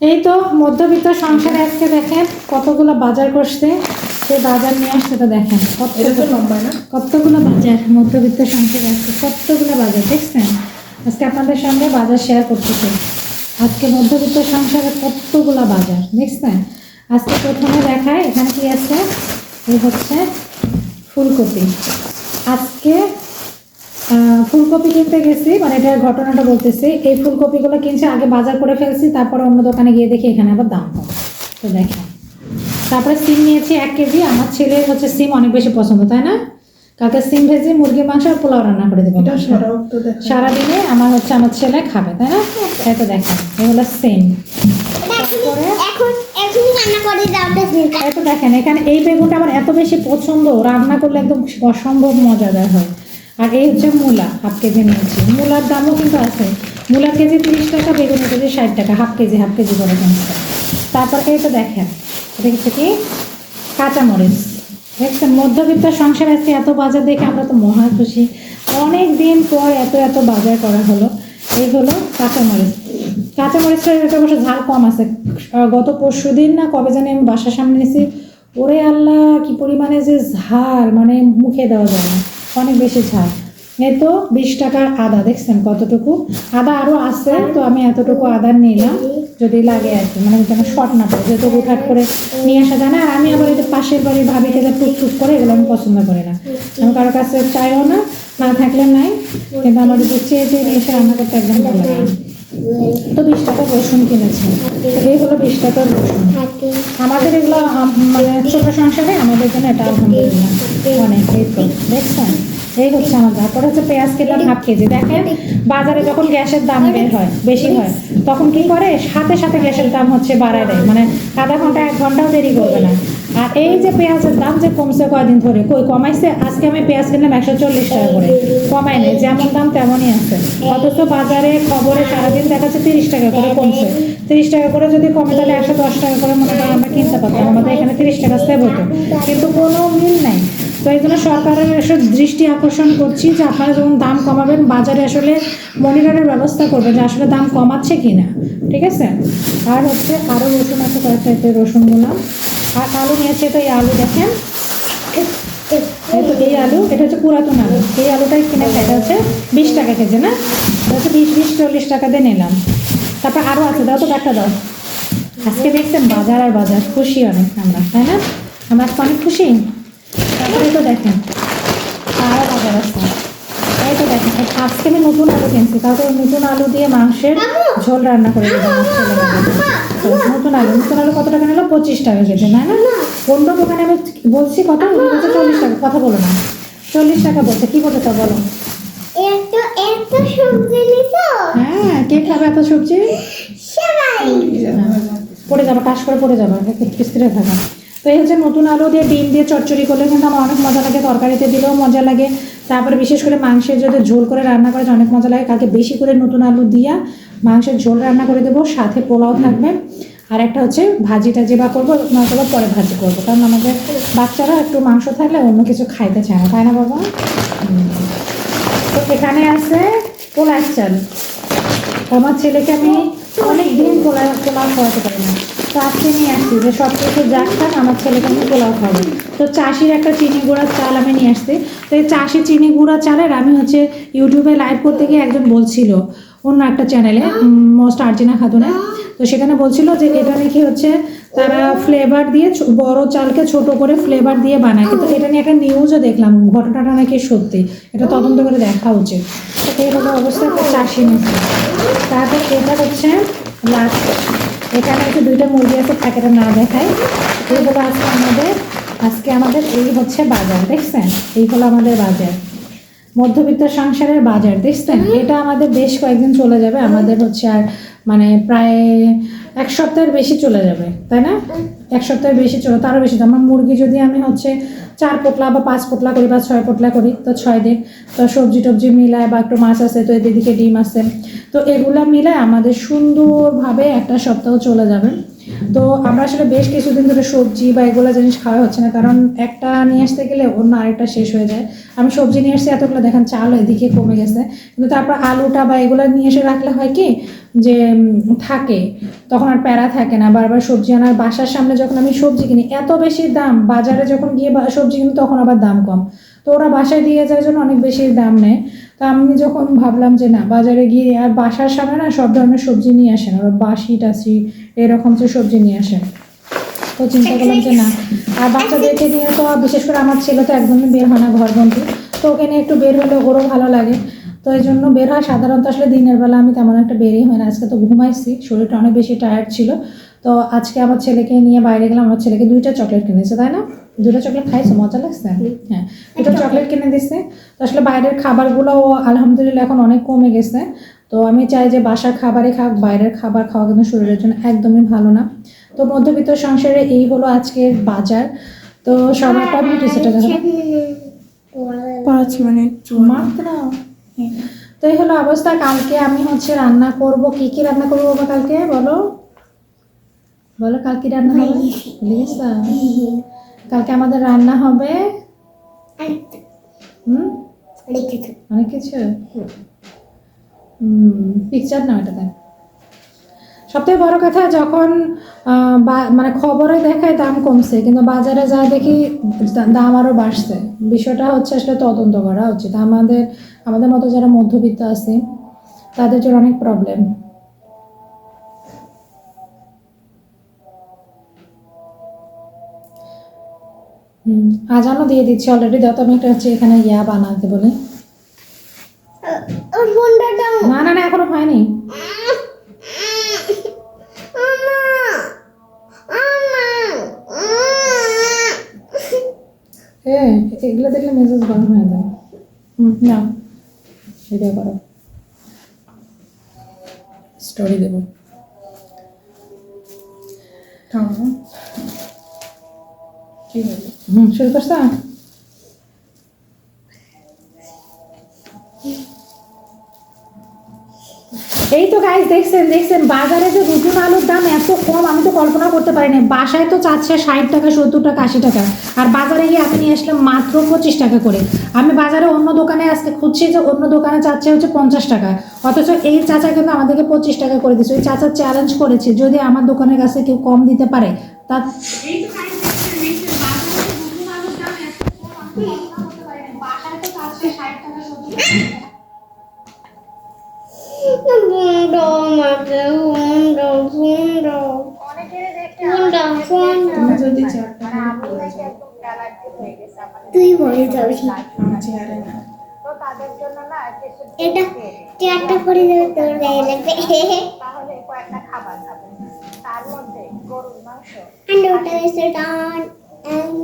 এই তো মধ্যবিত্ত সংসারে আজকে দেখেন কতগুলো বাজার করছে সেই বাজার নিয়ে আসছে তো দেখেন। কতগুলো না? কতগুলো বাজার মধ্যবিত্ত সংসারে আজকে? কতগুলো বাজার দেখছেন? আজকে আপনাদের সঙ্গে বাজার শেয়ার করতেছি। আজকে মধ্যবিত্ত সংসারে কতগুলো বাজার দেখছেন? আজকে প্রথমে দেখায় এখানে কি আছে? এই হচ্ছে ফুলকপি। আজকে ফুলকপি কিনতে গেছি মানে এটার ঘটনাটা বলতেছি এই ফুলকপিগুলো কিনছে আগে বাজার করে ফেলছি তারপরে অন্য দোকানে গিয়ে দেখি এখানে আবার দাম কম তো দেখেন তারপরে সিম নিয়েছি এক কেজি আমার ছেলের হচ্ছে সিম অনেক বেশি পছন্দ তাই না? কালকে সিম ভেজে মুরগির মাংস আর পোলাও রান্না করে দেবো। এটা দেখা সারাদিনে আমার হচ্ছে আমার ছেলে খাবে তাই না? তাই তো দেখেন এগুলো সেম এখন এখনই রান্না করে যাওয়াটা এই তো দেখেন এখানে এই বেগুনটা আমার এত বেশি পছন্দ রান্না করলে একদম অসম্ভব মজাদার হয়। এই হচ্ছে মূলা হাফ কেজি নিয়েছি। মূলার দামও কিন্তু আছে। মূলার কেজি তিরিশ টাকা বেগুনের কেজি ষাট টাকা হাফ কেজি হাফ কেজি করে কিনছে তারপর তো দেখেন, এটা হচ্ছে কি? কাঁচামরিচ। দেখছেন, মধ্যবিত্ত সংসার আজকে এত বাজার দেখে আমরা তো মহা খুশি। অনেক দিন পর এত এত বাজার করা হলো। এই হলো কাঁচামরিচ। কাঁচামরিচটা এটা অবশ্য ঝাল কম আছে। গত পরশু দিন না, কবে জানি আমি বাসার সামনে এসে, ওরে আল্লাহ, কি পরিমাণে যে ঝাল মানে মুখে দেওয়া যায় না। অনেক বেশি ছাড়। এই তো বিশ টাকার আদা, দেখছেন কতটুকু? আদা আরও আছে, তো আমি এতটুকু আদা নিলাম, যদি লাগে আর কি। মানে যেন শর্ট না পড়ে, যেহেতু হুটহাট করে নিয়ে আসা যায় না, আর আমি আবার এই পাশের বাড়ির ভাবি থেকে টুকটুক করে, এগুলো আমি পছন্দ করি না। আমি কারোর কাছে চাইও না না থাকলে নাই, কিন্তু আমার যদি চেয়ে চেয়ে নিয়ে এসে রান্না করতে একদম ভালো লাগে। তো বিশ রসুন এই হলো বিশ টাকার রসুন। আমাদের এগুলো মানে সংসারে আমাদের জন্য এটা আলহামদুলিল্লাহ। অনেক, এই তো, দেখছেন? এই হচ্ছে আমার হচ্ছে পেঁয়াজ কেলাম হাফ কেজি। দেখেন, বাজারে যখন গ্যাসের দাম বের হয়, বেশি হয়, তখন কি করে? সাথে সাথে গ্যাসের দাম হচ্ছে বাড়ায় দেয়। মানে আধা ঘণ্টা, এক ঘন্টাও দেরি করবে না। আর এই যে পেঁয়াজের দাম যে কমছে কয়দিন ধরে, কই কমাইছে? আজকে আমি পেঁয়াজ কিনলাম একশো চল্লিশ টাকা করে। কমাই নেই, যেমন দাম তেমনই আছে। অথচ বাজারে খবরে সারাদিন দেখাচ্ছে তিরিশ টাকা করে কমছে। তিরিশ টাকা করে যদি কমে, তাহলে একশো দশ টাকা করে মনে করেন আমরা কিনতে পারতাম। আমাদের এখানে তিরিশ টাকা সেভ হতো। কিন্তু কোনো মিল নাই। তো এই জন্য সরকারের এসে দৃষ্টি আকর্ষণ করছি যে আপনারা যখন দাম কমাবেন, বাজারে আসলে মনিটরের ব্যবস্থা করবেন যে আসলে দাম কমাচ্ছে কি না ঠিক আছে? আর হচ্ছে আরও রসুন আছে কয়েকটা রসুনগুলো আর আলু নিয়েছে তো এই আলু দেখেন। এই আলু, এটা হচ্ছে পুরাতন আলু। এই আলুটাই কিনে খাই এটা হচ্ছে বিশ টাকা কেজি, না? এটা হচ্ছে বিশ বিশ, চল্লিশ টাকা দিয়ে নিলাম। তারপর আরও আছে, দাও তো একটা দাও। আজকে দেখছেন বাজার আর বাজার, খুশি অনেক আমরা, তাই না? আমরা আজকে অনেক খুশি। তারপরে তো দেখেন আরও বাজার আছে। তো দেখেন আজকে আমি নতুন আলু কিনছি। কাউকে নতুন আলু দিয়ে মাংসের ঝোল রান্না করে দেবো নতুন আলু নতুন আলু কত টাকা নিল? পঁচিশ টাকা কেজি না না? অন্য দোকানে আমি বলছি বলছে চল্লিশ টাকা কথা বলো না। চল্লিশ টাকা বলছে কি বলছে তা বলো। হ্যাঁ কে খাবে এত সবজি? পড়ে যাবে কাশ করে পড়ে যাবে স্থিরে থাকা। তো এই হচ্ছে নতুন আলু দিয়ে ডিম দিয়ে চচ্চড়ি করলে কিন্তু আমার অনেক মজা লাগে তরকারিতে দিলেও মজা লাগে। তারপরে বিশেষ করে মাংসের যদি ঝোল করে রান্না করে অনেক মজা লাগে। কালকে বেশি করে নতুন আলু দিয়া মাংসের ঝোল রান্না করে দেবো। সাথে পোলাও থাকবে। আর একটা হচ্ছে ভাজি টাজি বা করব নয়তো বা পরে ভাজি করব। কারণ আমাদের বাচ্চারা একটু মাংস থাকলে অন্য কিছু খাইতে চায় না, তাই না বাবা? তো এখানে আছে পোলার আমার ছেলেকে আমি অনেক দিন পোলাও পোলাও খাওয়াতে পারি না। তো আজকে নিয়ে আসছি, যে সব কিছু যাক থাক, আমার ছেলেকে আমি পোলাও খাওয়াবো। তো চাষির একটা চিনি গুঁড়ার চাল আমি নিয়ে আসছি। তো এই চাষি চিনি গুঁড়া চালের আমি হচ্ছে ইউটিউবে লাইভ করতে গিয়ে একজন বলছিল অন্য একটা চ্যানেলে মোস্ট আর্জিনা খাতুনে। তো সেখানে বলছিল যে এটা নাকি হচ্ছে তারা ফ্লেভার দিয়ে বড় চালকে ছোট করে ফ্লেভার দিয়ে বানায়। কিন্তু এটা নিয়ে একটা নিউজও দেখলাম ঘটনাটা নাকি সত্যি। এটা তদন্ত করে দেখা উচিত। তো এই হলো অবস্থা একটা চাষি নিচ্ছে তারপর এটা হচ্ছে লাস্ট এখানে হচ্ছে দুইটা মুরগি আছে প্যাকেটে না দেখায়। এইগুলো আজকে আমাদের আজকে আমাদের এই হচ্ছে বাজার দেখছেন? এই হলো আমাদের বাজার। মধ্যবিত্ত সংসারের বাজার দেখছেন? এটা আমাদের বেশ কয়েকদিন চলে যাবে আমাদের হচ্ছে আর মানে প্রায় এক সপ্তাহের বেশি চলে যাবে তাই না? এক সপ্তাহের বেশি চলে তারও বেশি আমার মুরগি যদি আমি হচ্ছে চার পোটলা বা পাঁচ পোটলা করি বা ছয় পোটলা করি তো ছয় দিন। তো সবজি টবজি মিলায় বা একটু মাছ আছে তো এদিকে ডিম আছে। তো এগুলা মিলায় আমাদের সুন্দরভাবে একটা সপ্তাহ চলে যাবে। তো আমরা আসলে বেশ কিছুদিন ধরে সবজি বা এগুলো জিনিস খাওয়া হচ্ছে না, কারণ একটা নিয়ে আসতে গেলে অন্য আরেকটা শেষ হয়ে যায়। আমি সবজি নিয়ে আসছি, এতগুলো দেখেন চাল এদিকে কমে গেছে। কিন্তু তারপর আলুটা বা এগুলো নিয়ে এসে রাখলে হয় কি, যে থাকে। তখন আর প্যারা থাকে না, বারবার সবজি আনার বাসার সামনে যখন আমি সবজি কিনি, এত বেশি দাম, বাজারে যখন গিয়ে সবজি কিনি, তখন আবার দাম কম। তো ওরা বাসায় দিয়ে যায় জন্য অনেক বেশি দাম নেয়। তো আমি যখন ভাবলাম যে না বাজারে গিয়ে আর বাসার সামনে না সব ধরনের সবজি নিয়ে আসেন ওরা বাসি টাসি এরকম যে সবজি নিয়ে আসেন তো চিন্তা করলাম যে না আর বাচ্চাদেরকে নিয়ে তো বিশেষ করে আমার ছেলে তো একদমই বের হয় না ঘরবন্দি তো ওকে নিয়ে একটু বের হলে ওরও ভালো লাগে। তো এই জন্য বের হয়। সাধারণত আসলে দিনের বেলা আমি তেমন একটা বেরই হয় না। আজকে তো ঘুমাইছি শরীরটা অনেক বেশি টায়ার্ড ছিল। তো আজকে আমার ছেলেকে নিয়ে বাইরে গেলাম আমার ছেলেকে দুইটা চকলেট কিনেছে তাই না? দুটো চকলেট খাইছো মজা লাগছে? হ্যাঁ দুটো চকলেট। কিনে দিচ্ছে তো আসলে বাইরের খাবারগুলো আলহামদুলিল্লাহ এখন অনেক কমে গেছে। তো আমি চাই যে বাসার খাবারই খাক বাইরের খাবার খাওয়া কিন্তু শরীরের জন্য একদমই ভালো না। তো মধ্যবিত্ত সংসারে এই হলো আজকের বাজার। তো মিনিট হয়েছে এটা পাঁচ মিনিট মাত্র? তো এই হলো অবস্থা। কালকে আমি হচ্ছে রান্না করব কি কি রান্না করব কালকে বলো? বলো, কাল কি রান্না হবে? কালকে আমাদের রান্না হবে? অনেক কিছু? পিকচার না ওটাতে সবথেকে বড় কথা, যখন মানে খবরে দেখায় দাম কমছে, কিন্তু বাজারে যা দেখি দাম আরও বাড়ছে। বিষয়টা হচ্ছে আসলে তদন্ত করা উচিত। আমাদের আমাদের মতো যারা মধ্যবিত্ত আছে, তাদের জন্য অনেক প্রবলেম আজানও দিয়ে দিচ্ছি অলরেডি যত আমি একটা হচ্ছে এখানে ইয়া বানাতে বলে। দাও। না না না এখনও হয়নি। আমা এগুলো দেখলে মেজাজ গরম হয়ে যায়। হুম না ভিডিও করো। স্টোরি দেবো। হলো হুম শুরু করছ এই তো গাইস দেখছেন দেখছেন বাজারে যে রুটুন আলুর দাম এত কম আমি তো কল্পনা করতে পারি না বাসায় তো চাচ্ছে ষাট টাকা সত্তর টাকা আশি টাকা। আর বাজারে গিয়ে আমি নিয়ে আসলাম মাত্র পঁচিশ টাকা করে। আমি বাজারে অন্য দোকানে আজকে খুঁজছি যে অন্য দোকানে চাচ্ছে হচ্ছে পঞ্চাশ টাকা। অথচ এই চাচা কিন্তু আমাদেরকে পঁচিশ টাকা করে দিচ্ছে ওই চাচা চ্যালেঞ্জ করেছে যদি আমার দোকানের কাছে কেউ কম দিতে পারে তা এই তো guys দেখছেন, দেখছেন, বাজারে যে রুটুন আলুর দাম এত কম, আমি তো কল্পনা করতে পারি না। বাসায় তো চাচ্ছে ষাট যদি করে যাও। তুই বলে যাবি এটা চারটা করে দেবে তোর গায়ে লাগবে। and ওটা এসে টান and